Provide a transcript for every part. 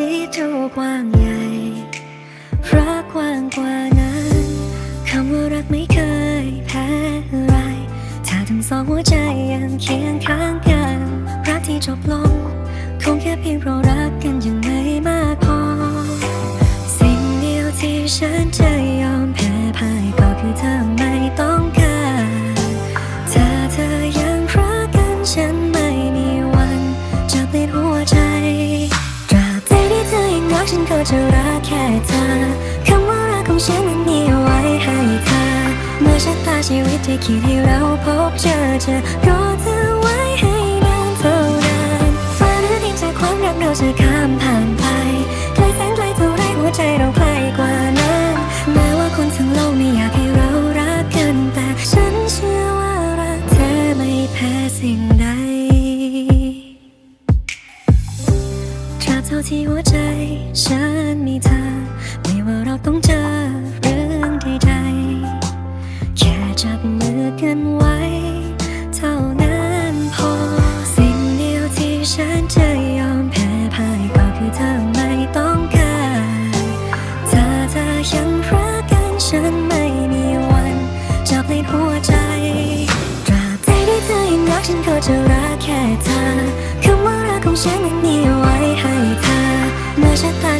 ที่เท่ากว้างใหญ่รักกว้างกว่านั้น คำว่ารักไม่เคยแพ้ไร ถ้าทั้งสองหัวใจยังเคียงข้างกัน รักที่จบลง คงแค่เพียงเพราะรักกันยังไม่มากพอ สิ่งเดียวที่ฉันจะยอมแพ้พ่ายก็คือเธอไม่ต้องการ นก็จะรักแค่เธอคำว่ารักของฉันนั้นมีเอาไว้ให้เธอ เมื่อชะตาชีวิตที่คิดให้เราพบเจอจะรอเธอไว้ให้นานเท่านานฟ้าหรือดินจากความรักเราจะข้ามผ่านไปไกลแสนไกลเท่าไรหัวใจเราใกล้กว่า ที่หัวใจ ฉันมีเธอ ไม่ว่าเราต้องเจอเรื่องใดๆ แค่จับมือกันไว้ เท่านั้นพอ สิ่งเดียวที่ฉันจะยอมแพ้พ่ายก็คือเธอไม่ต้องการถ้าเธอยังรักกันฉันไม่มีวันจะเปลี่ยนหัวใจตราบใดที่เธอยังรักฉันก็จะรักแค่เธอคำว่ารักของฉันนั้นมี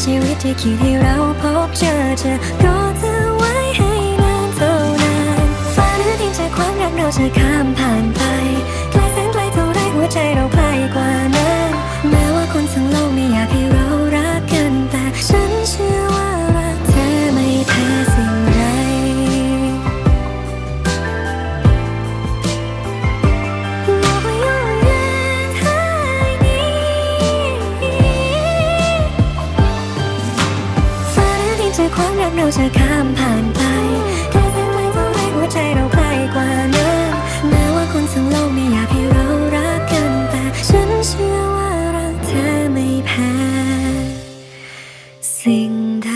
ชีวิตที่คิดให้เราพบเจอเธอรอเธอไว้ให้นานเท่านานฟ้นหรือดินจะความรักเราจะข้ามผ่านไปไกลแสนไกลเท่าไรหัวใจเราไกลกว่านั้นแม้ว่าคนทั้งโลกไม่อยากให้เรา จะข้ามผ่านไปแค่เส้นทางที่หัวใจเราไกลกว่านั้นแม้ว่าคนทั้งโลกไม่อยากให้เรารักกันแต่ฉันเชื่อว่ารักเธอไม่แพ้สิ่งใด